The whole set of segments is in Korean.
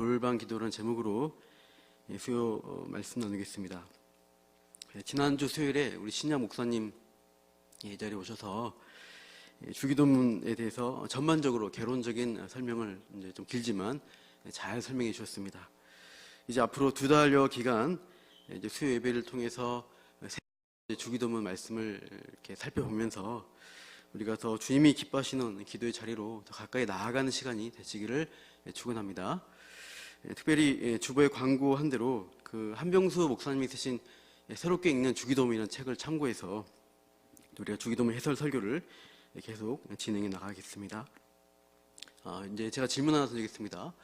골방 기도라는 제목으로 예, 수요 어, 말씀 나누겠습니다. 예, 지난주 수요일에 우리 신야 목사님 이 자리에 오셔서 예, 주기도문에 대해서 전반적으로 개론적인 설명을 이제 좀 길지만 잘 설명해 주셨습니다. 이제 앞으로 두 달여 기간 이제 수요 예배를 통해서 새 주기도문 말씀을 이렇게 살펴보면서 우리가 더 주님이 기뻐하시는 기도의 자리로 더 가까이 나아가는 시간이 되시기를 축원합니다. 예, 특별히 예, 주보에 광고한 대로 그 한병수 목사님이 쓰신 예, 새롭게 읽는 주기도문이라는 책을 참고해서 우리가 주기도문 해설 설교를 계속 진행해 나가겠습니다. 아, 이제 제가 질문 하나 드리겠습니다.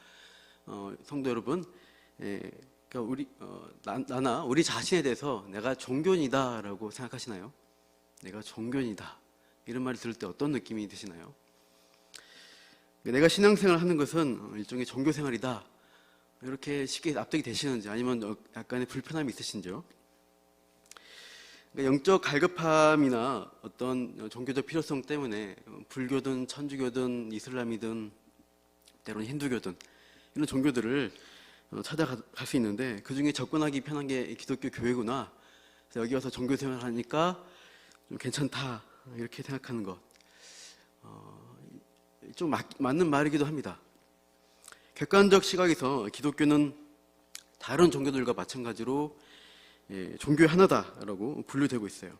어, 성도 여러분, 예, 그러니까 우리 어, 나, 나나 우리 자신에 대해서 내가 종교인이다라고 생각하시나요? 내가 종교인이다 이런 말을 들을 때 어떤 느낌이 드시나요? 내가 신앙생활 하는 것은 일종의 종교생활이다 이렇게 쉽게 납득이 되시는지 아니면 어, 약간의 불편함이 있으신지요? 그러니까 영적 갈급함이나 어떤 종교적 필요성 때문에 불교든 천주교든 이슬람이든 때로는 힌두교든 이런 종교들을 어, 찾아갈 수 있는데 그 중에 접근하기 편한 게 기독교 교회구나. 그래서 여기 와서 종교 생활 하니까 좀 괜찮다 이렇게 생각하는 것. 어, 좀 맞, 맞는 말이기도 합니다. 객관적 시각에서 기독교는 다른 종교들과 마찬가지로 예, 종교의 하나다라고 분류되고 있어요.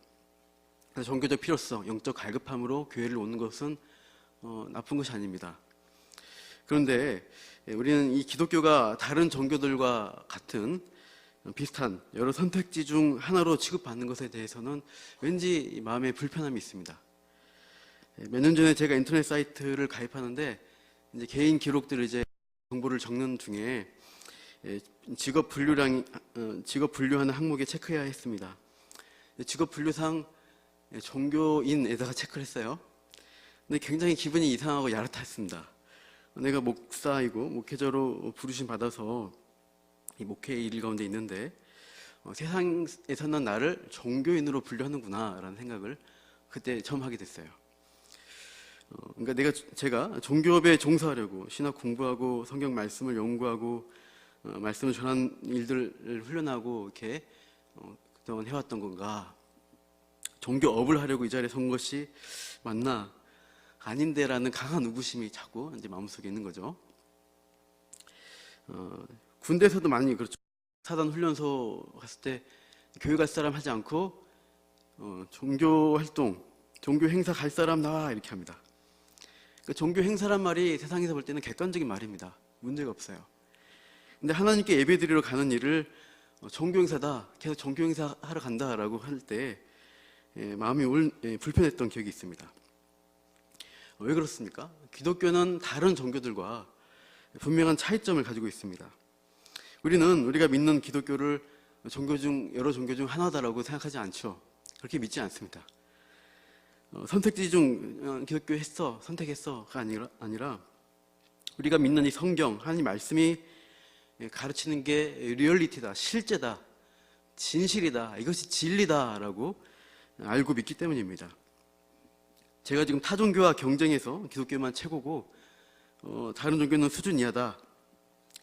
그래서 종교적 필요성, 영적 갈급함으로 교회를 오는 것은 어, 나쁜 것이 아닙니다. 그런데 예, 우리는 이 기독교가 다른 종교들과 같은 비슷한 여러 선택지 중 하나로 취급받는 것에 대해서는 왠지 마음에 불편함이 있습니다. 예, 몇년 전에 제가 인터넷 사이트를 가입하는데 이제 개인 기록들을 이제 정보를 적는 중에 예, 직업 분류랑 어, 직업 분류하는 항목에 체크해야 했습니다. 직업 분류상 종교인에다가 체크를 했어요. 근데 굉장히 기분이 이상하고 야릇했습니다. 내가 목사이고 목회자로 부르심 받아서 이 목회 일 가운데 있는데 어, 세상에서는 나를 종교인으로 분류하는구나라는 생각을 그때 처음 하게 됐어요. 어, 그러니까 내가 제가 종교업에 종사하려고 신학 공부하고 성경 말씀을 연구하고 어, 말씀을 전하는 일들을 훈련하고 이렇게 어, 그동안 해왔던 건가? 종교업을 하려고 이 자리에 선 것이 맞나? 아닌데라는 강한 의구심이 자꾸 이제 마음속에 있는 거죠. 어, 군대에서도 많이 그렇죠. 사단 훈련소 갔을 때 교회 갈 사람 하지 않고 어, 종교 활동, 종교 행사 갈 사람 나와 이렇게 합니다. 그러니까 종교 행사란 말이 세상에서 볼 때는 객관적인 말입니다. 문제가 없어요. 근데 하나님께 예배드리러 가는 일을 어, 종교 행사다, 계속 종교 행사 하러 간다라고 할때 예, 마음이 올, 예, 불편했던 기억이 있습니다. 왜 그렇습니까? 기독교는 다른 종교들과 분명한 차이점을 가지고 있습니다. 우리는 우리가 믿는 기독교를 종교 중 여러 종교 중 하나다라고 생각하지 않죠. 그렇게 믿지 않습니다. 어, 선택지 중 어, 기독교 했어, 선택했어가 아니라, 아니라 우리가 믿는 이 성경 하나님 말씀이 가르치는 게 리얼리티다, 실제다, 진실이다, 이것이 진리다라고 알고 믿기 때문입니다. 제가 지금 타 종교와 경쟁해서 기독교만 최고고 어, 다른 종교는 수준 이하다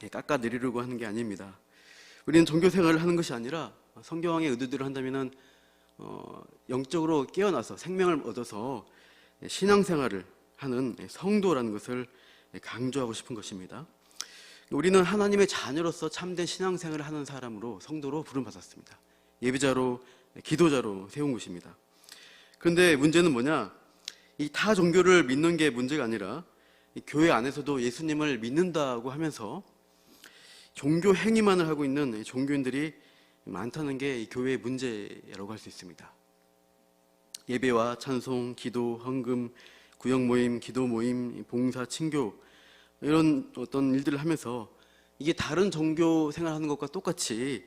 예, 깎아 내리려고 하는 게 아닙니다. 우리는 종교 생활을 하는 것이 아니라 성경의 의도대로 한다면은 어, 영적으로 깨어나서 생명을 얻어서 신앙생활을 하는 성도라는 것을 강조하고 싶은 것입니다. 우리는 하나님의 자녀로서 참된 신앙생활을 하는 사람으로 성도로 부름받았습니다. 예비자로 기도자로 세운 것입니다. 그런데 문제는 뭐냐? 이 타 종교를 믿는 게 문제가 아니라 교회 안에서도 예수님을 믿는다고 하면서 종교 행위만을 하고 있는 종교인들이 많다는 게이 교회의 문제라고 할 수 있습니다. 예배와 찬송, 기도, 헌금, 구역 모임, 기도 모임, 봉사, 친교 이런 어떤 일들을 하면서 이게 다른 종교 생활하는 것과 똑같이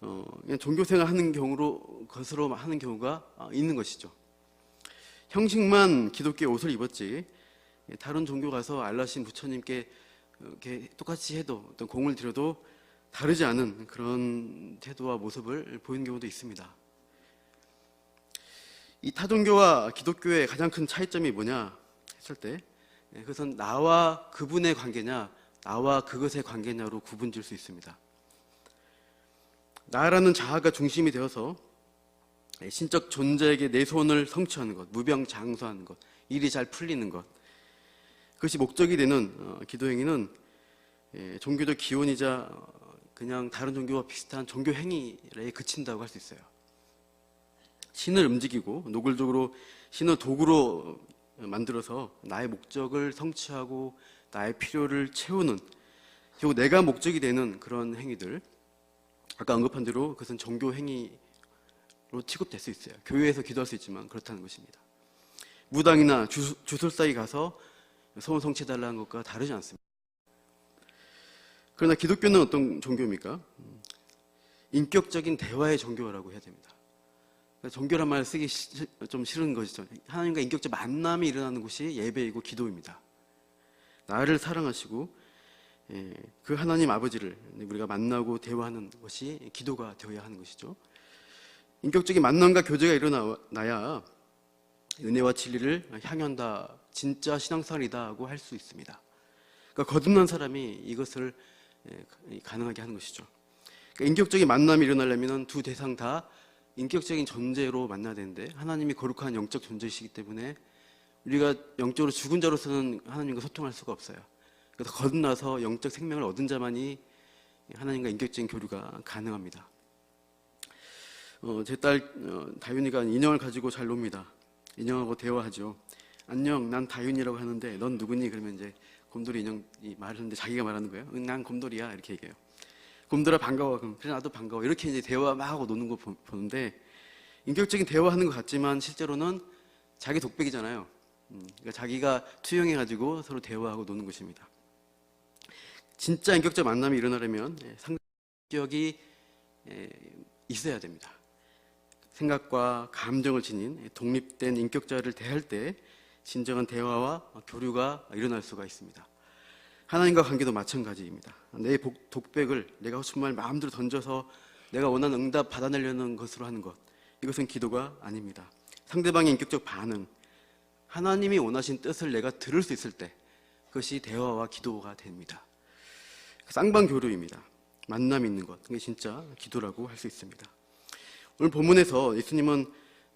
어, 그냥 종교 생활하는 경우로 것으로 하는 경우가 있는 것이죠. 형식만 기독교 옷을 입었지 다른 종교 가서 알라신 부처님께 이렇게 똑같이 해도 어떤 공을 들여도 다르지 않은 그런 태도와 모습을 보이는 경우도 있습니다. 이 타종교와 기독교의 가장 큰 차이점이 뭐냐 했을 때 예, 그것은 나와 그분의 관계냐 나와 그것의 관계냐로 구분 질 수 있습니다. 나라는 자아가 중심이 되어서 신적 존재에게 내 소원을 성취하는 것, 무병장수하는 것, 일이 잘 풀리는 것, 그것이 목적이 되는 어, 기도 행위는 예, 종교적 기원이자 어, 그냥 다른 종교와 비슷한 종교 행위에 그친다고 할 수 있어요. 신을 움직이고 노골적으로 신을 도구로 만들어서 나의 목적을 성취하고 나의 필요를 채우는 결국 내가 목적이 되는 그런 행위들 아까 언급한 대로 그것은 종교 행위로 취급될 수 있어요. 교회에서 기도할 수 있지만 그렇다는 것입니다. 무당이나 주, 주술사에 가서 소원 성취해달라는 것과 다르지 않습니다. 그러나 기독교는 어떤 종교입니까? 음, 인격적인 대화의 종교라고 해야 됩니다. 그러니까 종교란 말 쓰기 시- 좀 싫은 것이죠. 하나님과 인격적 만남이 일어나는 곳이 예배이고 기도입니다. 나를 사랑하시고 예, 그 하나님 아버지를 우리가 만나고 대화하는 것이 기도가 되어야 하는 것이죠. 인격적인 만남과 교제가 일어나야 은혜와 진리를 향한다, 진짜 신앙생활이다고 할 수 있습니다. 그러니까 거듭난 사람이 이것을 예, 가능하게 하는 것이죠. 그러니까 인격적인 만남이 일어나려면 두 대상 다 인격적인 존재로 만나야 되는데 하나님이 거룩한 영적 존재이시기 때문에 우리가 영적으로 죽은 자로서는 하나님과 소통할 수가 없어요. 그래서 거듭나서 영적 생명을 얻은 자만이 하나님과 인격적인 교류가 가능합니다. 어, 제딸 어, 다윤이가 인형을 가지고 잘 놉니다. 인형하고 대화하죠. 안녕, 난 다윤이라고 하는데 넌 누구니? 그러면 이제 곰돌이 인형이 말하는데 자기가 말하는 거예요. 응, 난 곰돌이야 이렇게 얘기해요. 곰돌아 반가워. 그럼 그래 나도 반가워. 이렇게 이제 대화 막 하고 노는 거 보- 보는데 인격적인 대화하는 것 같지만 실제로는 자기 독백이잖아요. 음, 그러니까 자기가 투영해 가지고 서로 대화하고 노는 것입니다. 진짜 인격적 만남이 일어나려면 예, 상격이 예, 있어야 됩니다. 생각과 감정을 지닌 독립된 인격자를 대할 때 진정한 대화와 교류가 일어날 수가 있습니다. 하나님과 관계도 마찬가지입니다. 내 복- 독백을 내가 정말 마음대로 던져서 내가 원하는 응답 받아내려는 것으로 하는 것. 이것은 기도가 아닙니다. 상대방의 인격적 반응, 하나님이 원하신 뜻을 내가 들을 수 있을 때 그것이 대화와 기도가 됩니다. 쌍방 교류입니다. 만남이 있는 것. 그게 진짜 기도라고 할 수 있습니다. 오늘 본문에서 예수님은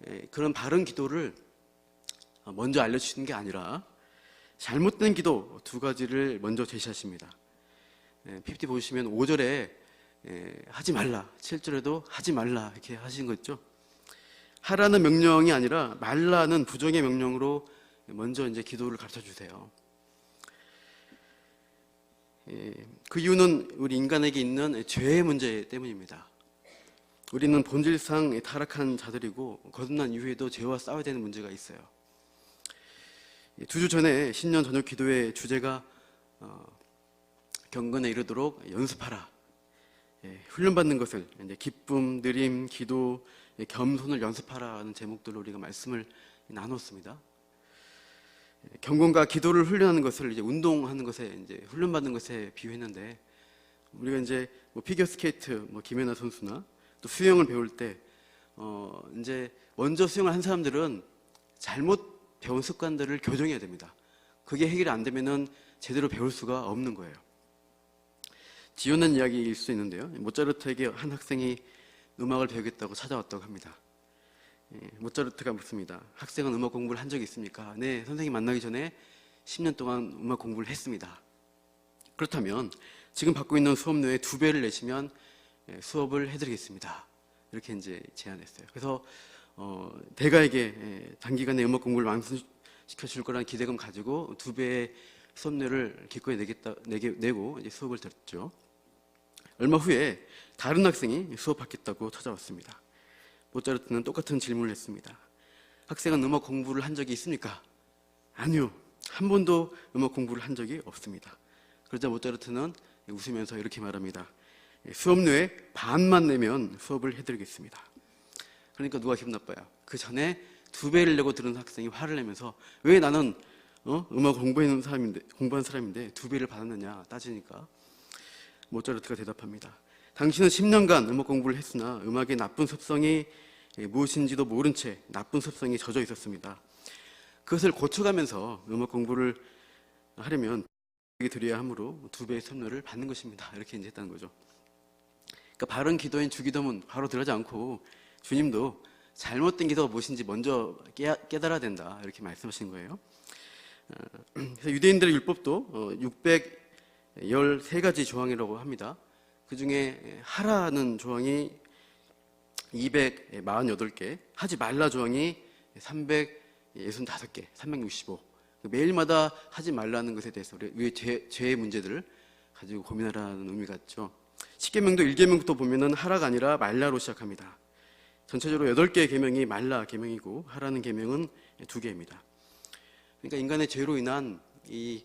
에, 그런 바른 기도를 먼저 알려주시는 게 아니라 잘못된 기도 두 가지를 먼저 제시하십니다. 예, PPT 보시면 5절에 하지 말라, 7절에도 하지 말라 이렇게 하신 거 있죠. 하라는 명령이 아니라 말라는 부정의 명령으로 먼저 이제 기도를 가르쳐 주세요. 예, 그 이유는 우리 인간에게 있는 죄의 문제 때문입니다. 우리는 본질상 타락한 자들이고 거듭난 이후에도 죄와 싸워야 되는 문제가 있어요. 두 주 전에 신년 저녁 기도의 주제가 어, 경건에 이르도록 연습하라. 예, 훈련받는 것을 이제 기쁨, 느림, 기도, 예, 겸손을 연습하라는 제목들로 우리가 말씀을 나눴습니다. 예, 경건과 기도를 훈련하는 것을 이제 운동하는 것에 이제 훈련받는 것에 비유했는데 우리가 이제 뭐 피겨 스케이트, 뭐 김연아 선수나 또 수영을 배울 때 어, 이제 먼저 수영을 한 사람들은 잘못 배운 습관들을 교정해야 됩니다. 그게 해결이 안 되면은 제대로 배울 수가 없는 거예요. 지어낸 이야기일 수 있는데요. 모차르트에게 한 학생이 음악을 배우겠다고 찾아왔다고 합니다. 예, 모차르트가 묻습니다. 학생은 음악 공부를 한 적이 있습니까? 네, 선생님 만나기 전에 10년 동안 음악 공부를 했습니다. 그렇다면 지금 받고 있는 수업료의 두 배를 내시면 예, 수업을 해드리겠습니다. 이렇게 이제 제안했어요. 그래서 어, 대가에게 예, 단기간에 음악 공부를 완수시켜 줄 거라는 기대감 가지고 두 배의 수업료를 기꺼이 내겠다 내게, 내고 이제 수업을 들었죠. 얼마 후에 다른 학생이 수업받겠다고 찾아왔습니다. 모차르트는 똑같은 질문을 했습니다. 학생은 음악 공부를 한 적이 있습니까? 아니요. 한 번도 음악 공부를 한 적이 없습니다. 그러자 모차르트는 웃으면서 이렇게 말합니다. 수업료의 반만 내면 수업을 해드리겠습니다. 그러니까 누가 기분 나빠요? 그 전에 두 배를 내고 들은 학생이 화를 내면서 왜 나는 어? 음악 공부하는 사람인데 공부한 사람인데 두 배를 받았느냐 따지니까 모차르트가 대답합니다. 당신은 10년간 음악 공부를 했으나 음악의 나쁜 습성이 무엇인지도 모른 채 나쁜 습성이 젖어 있었습니다. 그것을 고쳐가면서 음악 공부를 하려면 드려야 하므로 두 배의 선물을 받는 것입니다. 이렇게 이제 했다는 거죠. 그러니까 바른 기도인 주기도문 바로 들어가지 않고 주님도 잘못된 기도가 무엇인지 먼저 깨- 깨달아야 된다 이렇게 말씀하신 거예요. 어, 그래서 유대인들의 율법도 613가지 조항이라고 합니다. 그 중에 하라는 조항이 248개, 하지 말라 조항이 365개, 365. 매일마다 하지 말라는 것에 대해서 우리- 우리의 죄, 죄의 문제들을 가지고 고민하라는 의미가 있죠. 십계명도 1계명부터 보면은 하라가 아니라 말라로 시작합니다. 전체적으로 8개의 계명이 말라 계명이고 하라는 계명은 두 개입니다. 그러니까 인간의 죄로 인한 이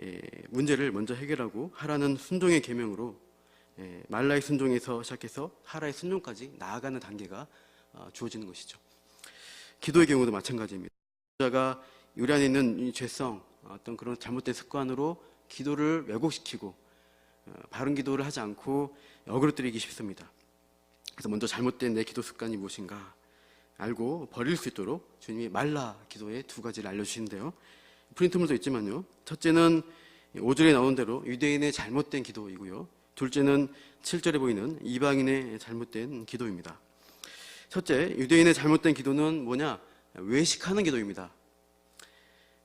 예, 문제를 먼저 해결하고 하라는 순종의 계명으로 예, 말라의 순종에서 시작해서 하라의 순종까지 나아가는 단계가 어, 주어지는 것이죠. 기도의 경우도 마찬가지입니다. 자가 우리 안에 있는 이 죄성, 어떤 그런 잘못된 습관으로 기도를 왜곡시키고 어, 바른 기도를 하지 않고 어그러뜨리기 쉽습니다. 그래서 먼저 잘못된 내 기도 습관이 무엇인가 알고 버릴 수 있도록 주님이 말라 기도의 두 가지를 알려주시는데요. 프린트물도 있지만요. 첫째는 5절에 나온 대로 유대인의 잘못된 기도이고요. 둘째는 7절에 보이는 이방인의 잘못된 기도입니다. 첫째, 유대인의 잘못된 기도는 뭐냐? 외식하는 기도입니다.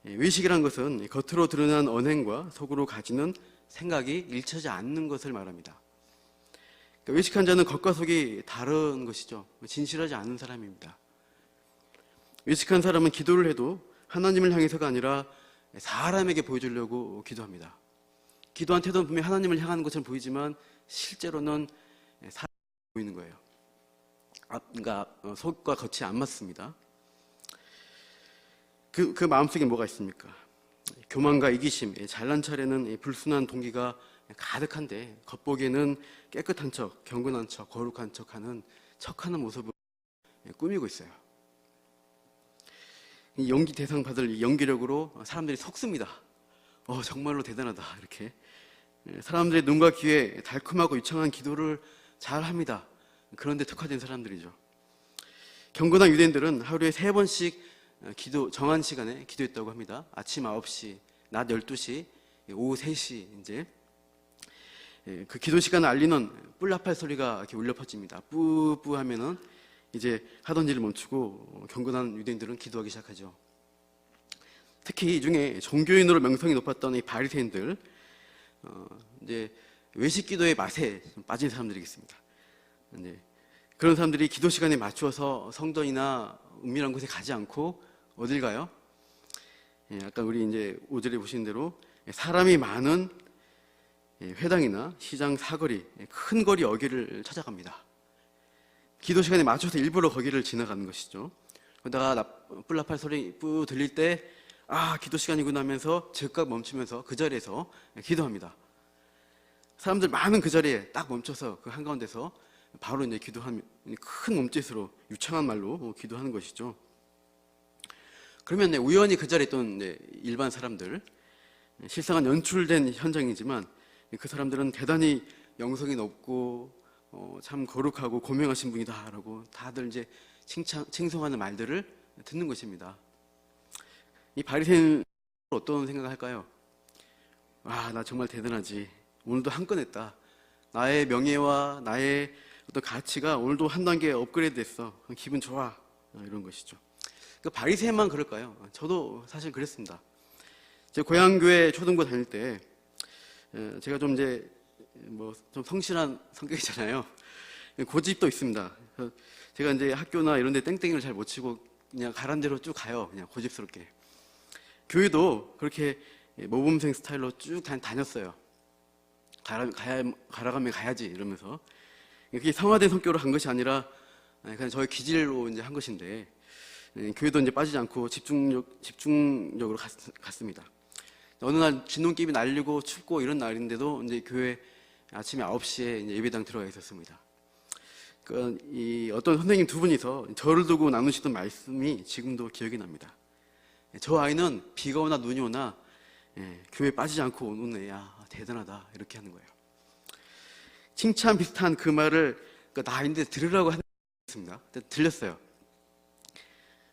예, 외식이란 것은 겉으로 드러난 언행과 속으로 가지는 생각이 일치하지 않는 것을 말합니다. 그러니까 외식한 자는 겉과 속이 다른 것이죠. 진실하지 않은 사람입니다. 외식한 사람은 기도를 해도 하나님을 향해서가 아니라 사람에게 보여주려고 기도합니다. 기도한 태도는 분명히 하나님을 향하는 것처럼 보이지만 실제로는 사람 보이는 거예요. 아, 그러니까 어, 속과 겉이 안 맞습니다. 그, 그 마음속에 뭐가 있습니까? 교만과 이기심, 예, 잘난 차례는 이 불순한 동기가 가득한데 겉보기에는 깨끗한 척, 경건한 척, 거룩한 척하는 척하는 모습을 예, 꾸미고 있어요. 이 연기 대상 받을 이 연기력으로 사람들이 속습니다. 어, 정말로 대단하다. 이렇게. 예, 사람들의 눈과 귀에 달콤하고 유창한 기도를 잘 합니다. 그런데 특화된 사람들이죠. 경건한 유대인들은 하루에 세 번씩 어, 기도, 정한 시간에 기도했다고 합니다. 아침 9시, 낮 12시, 오후 3시, 이제. 예, 그 기도 시간을 알리는 뿔나팔 소리가 이렇게 울려 퍼집니다. 뿌뿌 하면은 이제 하던 일을 멈추고 어, 경건한 유대인들은 기도하기 시작하죠. 특히 이 중에 종교인으로 명성이 높았던 이 바리새인들, 어, 이제 외식 기도의 맛에 좀 빠진 사람들이겠습니다. 이제 그런 사람들이 기도 시간에 맞추어서 성전이나 은밀한 곳에 가지 않고 어딜 가요? 예, 아까 우리 이제 오절에 보신 대로 사람이 많은 예, 회당이나 시장 사거리, 예, 큰 거리 어귀를 찾아갑니다. 기도 시간에 맞춰서 일부러 거기를 지나가는 것이죠. 그러다가 나- 뿔나팔 소리 뿌 들릴 때, 아, 기도 시간이구나 하면서 즉각 멈추면서 그 자리에서 기도합니다. 사람들 많은 그 자리에 딱 멈춰서 그 한가운데서 바로 이제 기도하면 큰 몸짓으로 유창한 말로 기도하는 것이죠. 그러면 네, 우연히 그 자리에 있던 네, 일반 사람들, 실상은 연출된 현장이지만 그 사람들은 대단히 영성이 높고 어, 참 거룩하고 고명하신 분이다라고 다들 이제 칭찬, 칭송하는 말들을 듣는 것입니다. 이 바리새인 어떤 생각을 할까요? 아, 나 정말 대단하지. 오늘도 한 건 했다. 나의 명예와 나의 어떤 가치가 오늘도 한 단계 업그레이드 됐어. 기분 좋아. 어, 이런 것이죠. 그 바리새인만 그럴까요? 저도 사실 그랬습니다. 제 고향교회 초등부 다닐 때 에, 제가 좀 이제 뭐 좀 성실한 성격이잖아요. 고집도 있습니다. 그래서 제가 이제 학교나 이런 데 땡땡이를 잘 못 치고 그냥 가란 대로 쭉 가요. 그냥 고집스럽게. 교회도 그렇게 모범생 스타일로 쭉 다- 다녔어요. 가라, 가야, 가라가면 가야지 이러면서. 그게 성화된 성격으로 한 것이 아니라 그냥 저의 기질로 이제 한 것인데 예, 교회도 이제 빠지지 않고 집중력, 집중력으로 갔, 갔습니다. 어느 날 진동기비 날리고 춥고 이런 날인데도 이제 교회 아침에 9시에 이제 예배당 들어가 있었습니다. 그, 이 어떤 선생님 두 분이서 저를 두고 나누시던 말씀이 지금도 기억이 납니다. 저 아이는 비가 오나 눈이 오나 예, 교회 빠지지 않고 오는 애야 대단하다 이렇게 하는 거예요. 칭찬 비슷한 그 말을 그 나인데 들으라고 했습니다. 들렸어요.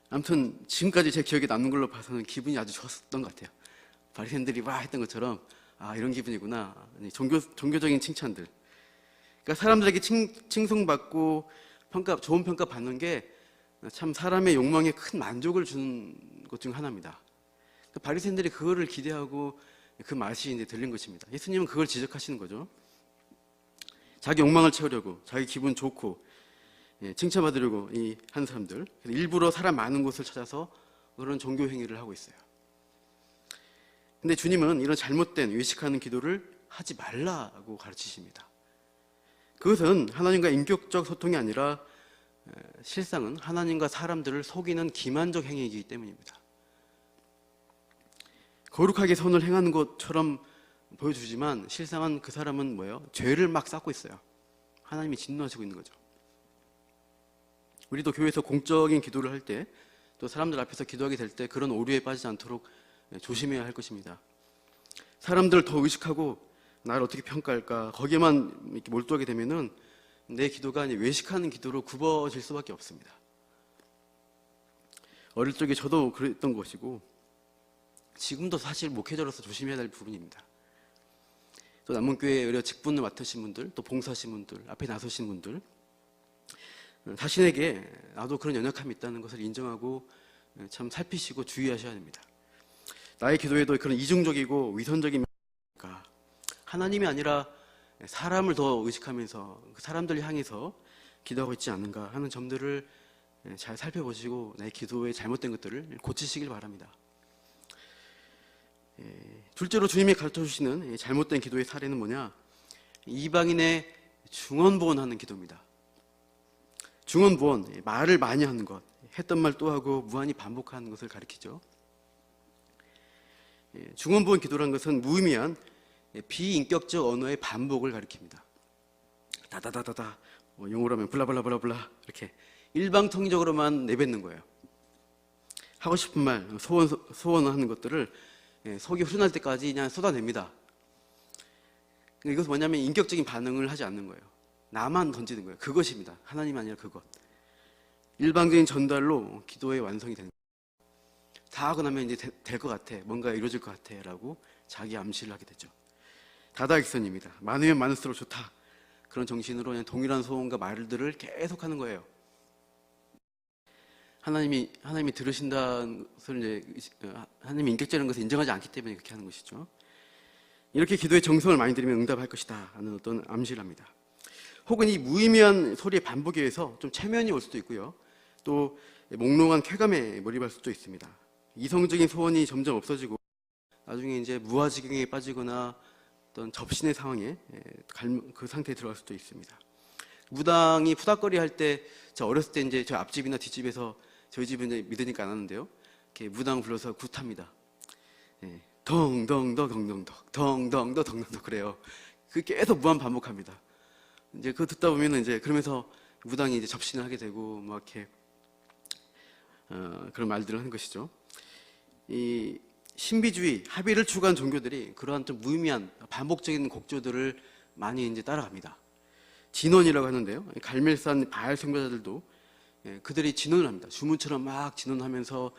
아무튼 지금까지 제 기억에 남는 걸로 봐서는 기분이 아주 좋았던 것 같아요. 바리새인들이 와 했던 것처럼 아 이런 기분이구나. 종교 종교적인 칭찬들. 그러니까 사람들에게 칭, 칭송받고 평가 좋은 평가 받는 게 참 사람의 욕망에 큰 만족을 주는 것 중 하나입니다. 그 바리새인들이 그거를 기대하고 그 맛이 이제 들린 것입니다. 예수님은 그걸 지적하시는 거죠. 자기 욕망을 채우려고 자기 기분 좋고 예, 칭찬받으려고 이 한 사람들 일부러 사람 많은 곳을 찾아서 그런 종교 행위를 하고 있어요. 근데 주님은 이런 잘못된 외식하는 기도를 하지 말라고 가르치십니다. 그것은 하나님과 인격적 소통이 아니라 에, 실상은 하나님과 사람들을 속이는 기만적 행위이기 때문입니다. 거룩하게 선을 행하는 것처럼 보여주지만 실상은 그 사람은 뭐예요? 죄를 막 쌓고 있어요. 하나님이 진노하시고 있는 거죠. 우리도 교회에서 공적인 기도를 할 때 또 사람들 앞에서 기도하게 될 때 그런 오류에 빠지지 않도록 조심해야 할 것입니다. 사람들을 더 의식하고 나를 어떻게 평가할까 거기에만 이렇게 몰두하게 되면은 내 기도가 외식하는 기도로 굽어질 수밖에 없습니다. 어릴 적에 저도 그랬던 것이고 지금도 사실 목회자로서 조심해야 될 부분입니다. 또 남문교회 의료 직분을 맡으신 분들, 또 봉사하신 분들, 앞에 나서신 분들, 자신에게 나도 그런 연약함이 있다는 것을 인정하고 참 살피시고 주의하셔야 됩니다. 나의 기도에도 그런 이중적이고 위선적인 면가 하나님이 아니라 사람을 더 의식하면서 그 사람들을 향해서 기도하고 있지 않는가 하는 점들을 잘 살펴보시고 내 기도에 잘못된 것들을 고치시길 바랍니다. 예, 둘째로 주님이 가르쳐 주시는 잘못된 기도의 사례는 뭐냐? 이방인의 중언부언하는 기도입니다. 중언부언, 말을 많이 하는 것, 했던 말 또 하고 무한히 반복하는 것을 가리키죠. 예, 중언부언 기도란 것은 무의미한 비인격적 언어의 반복을 가리킵니다. 다다다다다, 뭐 영어로 하면 블라블라블라블라 이렇게 일방통적으로만 내뱉는 거예요. 하고 싶은 말, 소원 소원하는 것들을 예, 속이 후련할 때까지 그냥 쏟아냅니다. 이것은 뭐냐면 인격적인 반응을 하지 않는 거예요. 나만 던지는 거예요. 그것입니다. 하나님 아니라 그것. 일방적인 전달로 기도의 완성이 되는. 다 하고 나면 이제 될 것 같아. 뭔가 이루어질 것 같아. 라고 자기 암시를 하게 되죠. 다다익선입니다. 많으면 많을수록 좋다. 그런 정신으로 그냥 동일한 소원과 말들을 계속 하는 거예요. 하나님이, 하나님이 들으신다는 것을 이제, 하나님이 인격적인 것을 인정하지 않기 때문에 그렇게 하는 것이죠. 이렇게 기도에 정성을 많이 들이면 응답할 것이다. 하는 어떤 암시를 합니다. 혹은 이 무의미한 소리의 반복에 의해서 좀 체면이 올 수도 있고요. 또 몽롱한 쾌감에 몰입할 수도 있습니다. 이성적인 소원이 점점 없어지고 나중에 이제 무아지경에 빠지거나 어떤 접신의 상황에 그 상태에 들어갈 수도 있습니다. 무당이 푸닥거리 할 때 저 어렸을 때 이제 저 앞집이나 뒷집에서 저희 집은 이제 믿으니까 안 하는데요. 이렇게 무당 불러서 굿합니다. 예, 덩덩더 덩덩더 덩덩더 덩덩더 그래요. 그 계속 무한 반복합니다. 이제 그거 듣다 보면은 이제 그러면서 무당이 이제 접신을 하게 되고 막 이렇게 어, 그런 말들을 하는 것이죠. 이 신비주의 합의를 추구한 종교들이 그러한 좀 무의미한 반복적인 곡조들을 많이 이제 따라갑니다. 진원이라고 하는데요. 갈멜산 바알 선교자들도 예, 그들이 진원을 합니다. 주문처럼 막 진원하면서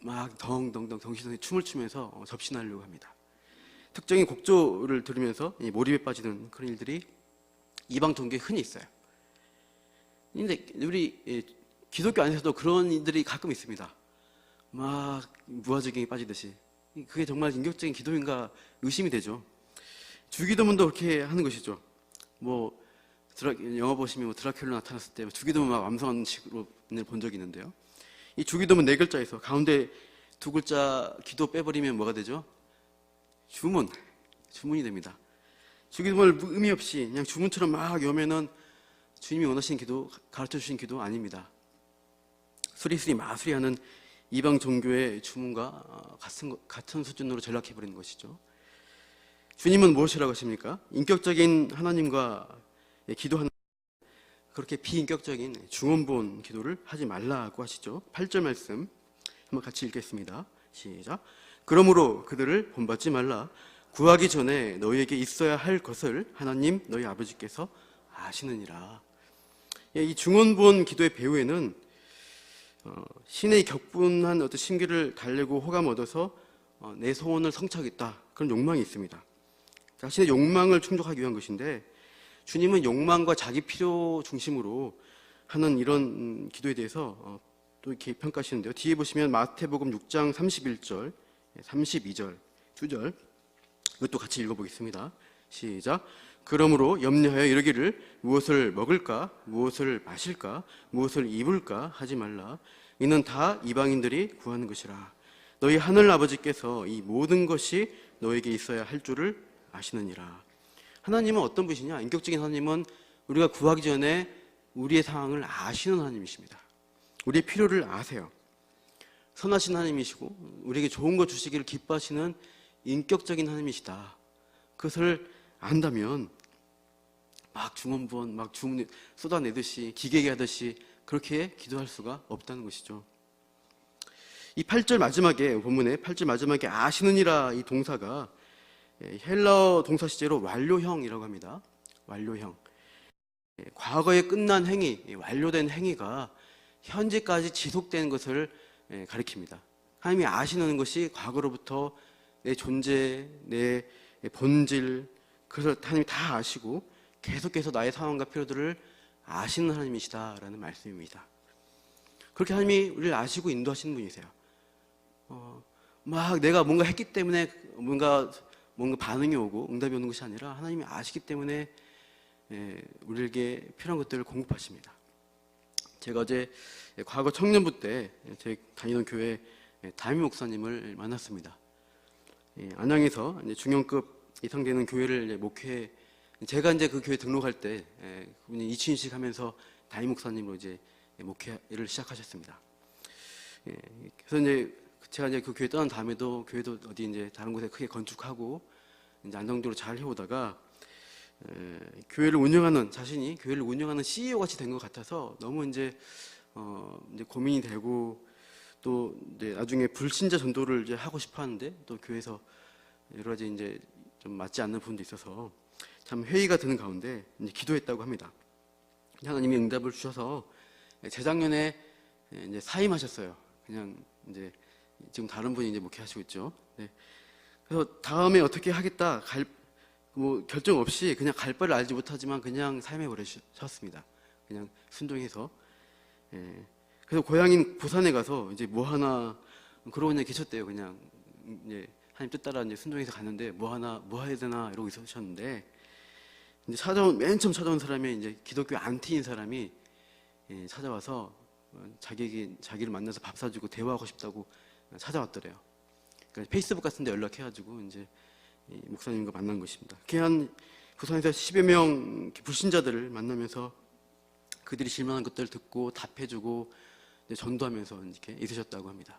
막 덩덩덩 정신없이 춤을 추면서 어, 접신하려고 합니다. 특정인 곡조를 들으면서 몰입에 빠지는 그런 일들이 이방 종교에 흔히 있어요. 근데 우리 예, 기독교 안에서도 그런 일들이 가끔 있습니다. 막 무아지경에 빠지듯이 그게 정말 인격적인 기도인가 의심이 되죠. 주기도문도 그렇게 하는 것이죠. 뭐 드라, 영화 보시면 뭐 드라큘라 나타났을 때 주기도문 막 완성하는 식으로 본 적이 있는데요. 이 주기도문 네 글자에서 가운데 두 글자 기도 빼버리면 뭐가 되죠? 주문, 주문이 됩니다. 주기도문을 의미 없이 그냥 주문처럼 막 외우면은 주님이 원하시는 기도, 가르쳐 주신 기도 아닙니다. 수리수리 마수리 하는 이방 종교의 주문과 같은, 같은 수준으로 전락해버리는 것이죠. 주님은 무엇이라고 하십니까? 인격적인 하나님과 기도하는 그렇게 비인격적인 중원본 기도를 하지 말라고 하시죠. 8절 말씀 한번 같이 읽겠습니다. 시작. 그러므로 그들을 본받지 말라. 구하기 전에 너희에게 있어야 할 것을 하나님 너희 아버지께서 아시느니라. 예, 이 중원본 기도의 배후에는 어, 신의 격분한 어떤 심기를 달래고 호감 얻어서 어, 내 소원을 성취하겠다 그런 욕망이 있습니다. 자신의 욕망을 충족하기 위한 것인데 주님은 욕망과 자기 필요 중심으로 하는 이런 음, 기도에 대해서 어, 또 이렇게 평가하시는데요. 뒤에 보시면 마태복음 6장 31절, 32절, 2절 이것도 같이 읽어보겠습니다. 시작. 그러므로 염려하여 이르기를 무엇을 먹을까, 무엇을 마실까, 무엇을 입을까 하지 말라. 이는 다 이방인들이 구하는 것이라. 너희 하늘 아버지께서 이 모든 것이 너에게 있어야 할 줄을 아시느니라. 하나님은 어떤 분이시냐? 인격적인 하나님은 우리가 구하기 전에 우리의 상황을 아시는 하나님이십니다. 우리의 필요를 아세요. 선하신 하나님이시고 우리에게 좋은 것 주시기를 기뻐하시는 인격적인 하나님이시다. 그것을 안다면 막 중원부원 막 주문 쏟아내듯이 기계게 하듯이 그렇게 기도할 수가 없다는 것이죠. 이 8절 마지막에 본문에 8절 마지막에 아시느니라 이 동사가 예, 헬러 동사 시제로 완료형이라고 합니다. 완료형. 예, 과거에 끝난 행위, 이 완료된 행위가 현재까지 지속되는 것을 예, 가리킵니다. 하나님이 아시는 것이 과거로부터 내 존재, 내 본질, 그것을 하나님이 다 아시고 계속해서 나의 상황과 필요들을 아시는 하나님이시다라는 말씀입니다. 그렇게 하나님이 우리를 아시고 인도하시는 분이세요. 어, 막 내가 뭔가 했기 때문에 뭔가 뭔가 반응이 오고 응답이 오는 것이 아니라 하나님이 아시기 때문에 예, 우리에게 필요한 것들을 공급하십니다. 제가 어제 과거 청년부 때 제 다니던 교회 담임 목사님을 만났습니다. 예, 안양에서 중형급 이상 되는 교회를 목회 제가 이제 그 교회 등록할 때 예, 그분이 이춘식 하면서 담임 목사님으로 이제 목회를 시작하셨습니다. 예, 그래서 이제 제가 이제 그 교회 떠난 다음에도 교회도 어디 이제 다른 곳에 크게 건축하고 이제 안정적으로 잘 해오다가 에, 교회를 운영하는 자신이 교회를 운영하는 CEO 같이 된 것 같아서 너무 이제 어 이제 고민이 되고 또 이제 나중에 불신자 전도를 이제 하고 싶어 하는데 또 교회에서 여러 가지 이제 좀 맞지 않는 부분도 있어서 참 회의가 드는 가운데 이제 기도했다고 합니다. 하나님이 응답을 주셔서 재작년에 이제 사임하셨어요. 그냥 이제 지금 다른 분이 이제 목회하시고 있죠. 네. 그래서 다음에 어떻게 하겠다 갈, 뭐 결정 없이 그냥 갈 바를 알지 못하지만 그냥 삶에 버리셨습니다. 그냥 순종해서. 예. 그래서 고향인 부산에 가서 이제 뭐 하나 그러고 그냥 계셨대요. 그냥 이제 하나님 뜻 따라 이제 순종해서 갔는데 뭐 하나 뭐 해야 되나 이러고 있으셨는데 이제 찾아온 맨 처음 찾아온 사람이 이제 기독교 안티인 사람이 예, 찾아와서 어, 자기에게 자기를 만나서 밥 사주고 대화하고 싶다고 찾아왔더래요. 그러니까 페이스북 같은 데 연락해가지고 이제 이 목사님과 만난 것입니다. 그한 부산에서 10여 명 불신자들을 만나면서 그들이 질문한 것들을 듣고 답해주고 전도하면서 이렇게 있으셨다고 합니다.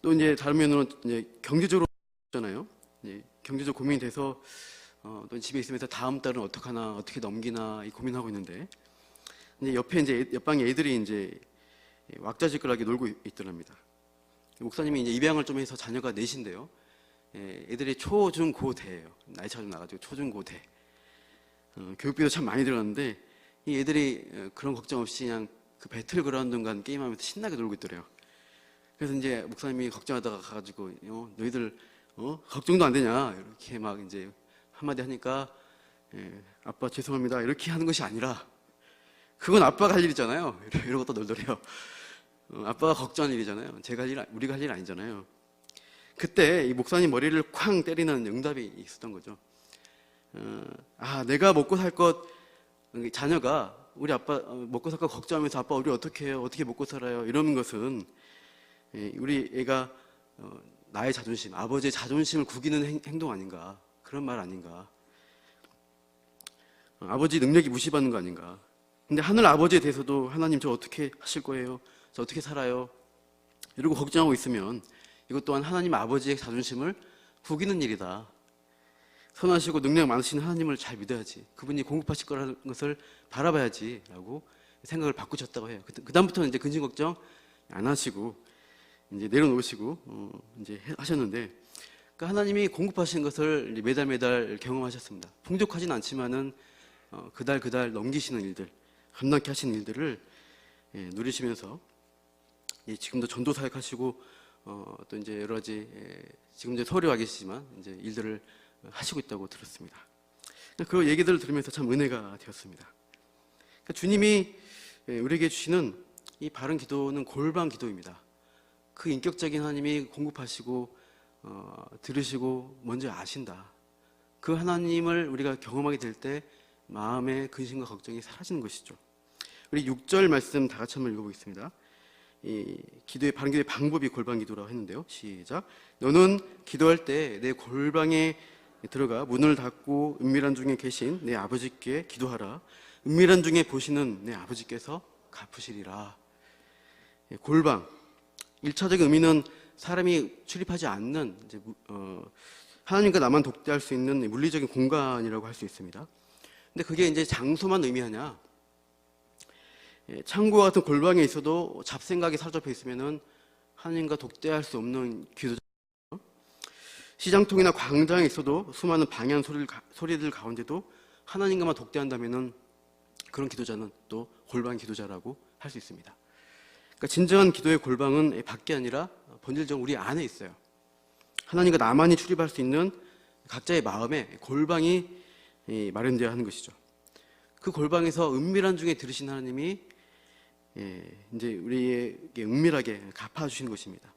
또 이제 다른 면으로는 이제 경제적으로 잖아요. 이제 경제적 고민이 돼서 어, 또 집에 있으면서 다음 달은 어떻게 하나 어떻게 넘기나 이 고민하고 있는데 이제 옆에 이제 옆방에 애들이 이제 왁자지껄하게 놀고 있더랍니다. 목사님이 이제 입양을 좀 해서 자녀가 넷인데요. 예, 애들이 초, 중, 고, 대예요. 나이 차좀 나가지고 초, 중, 고, 대. 어, 교육비도 참 많이 들어갔는데 이 애들이 어, 그런 걱정 없이 그냥 그 배틀그라운드 간 게임하면서 신나게 놀고 있더래요. 그래서 이제 목사님이 걱정하다가 가가지고 어, 너희들 어? 걱정도 안 되냐 이렇게 막 이제 한마디 하니까 예, 아빠 죄송합니다 이렇게 하는 것이 아니라 그건 아빠가 할 일이잖아요. 이러고 또 놀더래요. 어, 아빠가 걱정할 일이잖아요. 제가 할 일, 우리가 할 일 아니잖아요. 그때 이 목사님 머리를 쾅 때리는 응답이 있었던 거죠. 어, 아, 내가 먹고 살 것, 자녀가 우리 아빠 어, 먹고 살 것 걱정하면서 아빠 우리 어떻게 해요? 어떻게 먹고 살아요? 이러는 것은 예, 우리 애가 어, 나의 자존심, 아버지의 자존심을 구기는 행, 행동 아닌가? 그런 말 아닌가? 어, 아버지 능력이 무시받는 거 아닌가? 근데 하늘 아버지에 대해서도 하나님 저 어떻게 하실 거예요? 저 어떻게 살아요? 이러고 걱정하고 있으면 이것 또한 하나님 아버지의 자존심을 구기는 일이다. 선하시고 능력 많으신 하나님을 잘 믿어야지. 그분이 공급하실 거라는 것을 바라봐야지. 라고 생각을 바꾸셨다고 해요. 그 다음부터는 이제 근심 걱정 안 하시고, 이제 내려놓으시고, 어, 이제 하셨는데, 그러니까 하나님이 공급하신 것을 매달 매달 경험하셨습니다. 풍족하진 않지만은, 어, 그달 그달 넘기시는 일들, 감당케 하시는 일들을 예, 누리시면서, 예, 지금도 전도 사역하시고, 어, 또 이제 여러 가지 예, 지금 이제 서울에 와 계시지만 이제 일들을 하시고 있다고 들었습니다. 그 얘기들을 들으면서 참 은혜가 되었습니다. 그러니까 주님이 예, 우리에게 주시는 이 바른 기도는 골방 기도입니다. 그 인격적인 하나님이 공급하시고 어, 들으시고 먼저 아신다. 그 하나님을 우리가 경험하게 될 때 마음의 근심과 걱정이 사라지는 것이죠. 우리 6절 말씀 다 같이 한번 읽어보겠습니다. 이 기도의 바른 기도의 방법이 골방 기도라고 했는데요. 시작. 너는 기도할 때 내 골방에 들어가 문을 닫고 은밀한 중에 계신 내 아버지께 기도하라. 은밀한 중에 보시는 내 아버지께서 갚으시리라. 예, 골방. 일차적 의미는 사람이 출입하지 않는 이제 무- 어, 하나님과 나만 독대할 수 있는 물리적인 공간이라고 할 수 있습니다. 근데 그게 이제 장소만 의미하냐? 예, 창고와 같은 골방에 있어도 잡생각이 사로잡혀 있으면은 하나님과 독대할 수 없는 기도. 시장통이나 광장에 있어도 수많은 방향 소리를, 가- 소리들 가운데도 하나님과만 독대한다면은 그런 기도자는 또 골방 기도자라고 할 수 있습니다. 그러니까 진정한 기도의 골방은 밖에 아니라 본질적으로 우리 안에 있어요. 하나님과 나만이 출입할 수 있는 각자의 마음에 골방이 이, 마련되어야 하는 것이죠. 그 골방에서 은밀한 중에 들으신 하나님이 예, 이제 우리에게 은밀하게 갚아주시는 것입니다.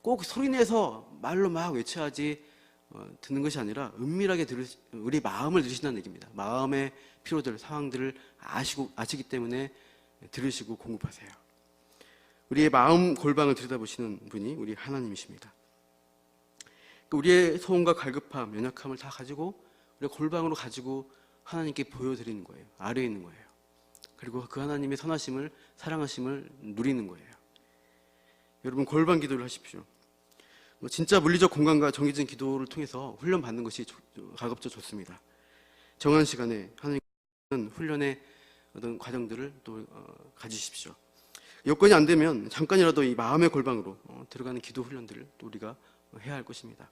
꼭 소리내서 말로 막 외쳐야지 어, 듣는 것이 아니라 은밀하게 들으 우리 마음을 들으신다는 얘기입니다. 마음의 피로들, 상황들을 아시고 아시기 때문에 들으시고 공급하세요. 우리의 마음 골방을 들여다보시는 분이 우리 하나님이십니다. 그 우리의 소원과 갈급함, 연약함을 다 가지고 우리 골방으로 가지고 하나님께 보여드리는 거예요. 아래에 있는 거예요. 그리고 그 하나님의 선하심을 사랑하심을 누리는 거예요. 여러분 골방 기도를 하십시오. 뭐 진짜 물리적 공간과 정해진 기도를 통해서 훈련 받는 것이 조- 가급적 좋습니다. 정한 시간에 하나님은 훈련의 어떤 과정들을 또 어, 가지십시오. 여건이 안 되면 잠깐이라도 이 마음의 골방으로 어, 들어가는 기도 훈련들을 또 우리가 해야 할 것입니다.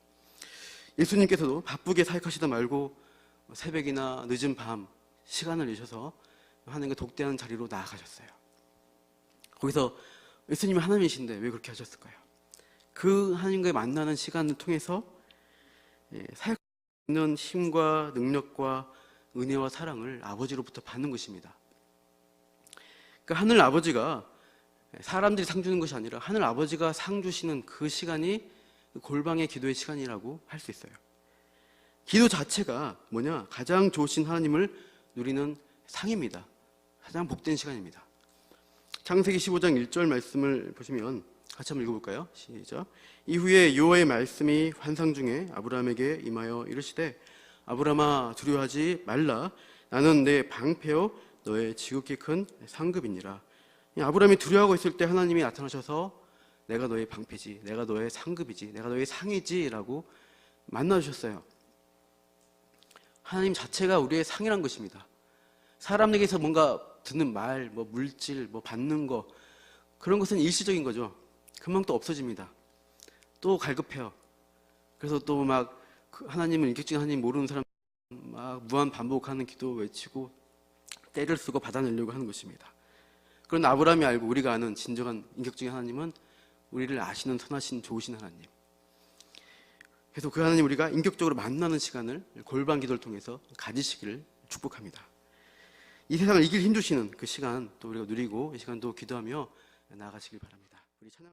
예수님께서도 바쁘게 사역하시다 말고 새벽이나 늦은 밤 시간을 내셔서 하나님과 독대하는 자리로 나아가셨어요. 거기서 예수님이 하나님이신데 왜 그렇게 하셨을까요? 그 하나님과의 만나는 시간을 통해서 예, 사역하는 힘과 능력과 은혜와 사랑을 아버지로부터 받는 것입니다. 그 하늘 아버지가 사람들이 상 주는 것이 아니라 하늘 아버지가 상 주시는 그 시간이 골방의 기도의 시간이라고 할 수 있어요. 기도 자체가 뭐냐? 가장 좋으신 하나님을 누리는 상입니다. 가장 복된 시간입니다. 창세기 15장 1절 말씀을 보시면 같이 한번 읽어볼까요? 시작. 이후에 여호와의 말씀이 환상 중에 아브라함에게 임하여 이르시되 아브라함아 두려워하지 말라 나는 내 방패요 너의 지극히 큰 상급이니라. 이 아브라함이 두려워하고 있을 때 하나님이 나타나셔서 내가 너의 방패지, 내가 너의 상급이지, 내가 너의 상이지라고 만나주셨어요. 하나님 자체가 우리의 상이란 것입니다. 사람에게서 뭔가 듣는 말, 뭐 물질, 뭐 받는 거 그런 것은 일시적인 거죠. 금방 또 없어집니다. 또 갈급해요. 그래서 또 막 하나님을 인격적인 하나님 모르는 사람 막 무한 반복하는 기도 외치고 때를 쓰고 받아내려고 하는 것입니다. 그런 아브라함이 알고 우리가 아는 진정한 인격적인 하나님은 우리를 아시는 선하신 좋으신 하나님. 그래서 그 하나님 우리가 인격적으로 만나는 시간을 골방 기도를 통해서 가지시기를 축복합니다. 이 세상을 이길 힘 주시는 그 시간 또 우리가 누리고 이 시간도 기도하며 나아가시길 바랍니다. 우리 찬양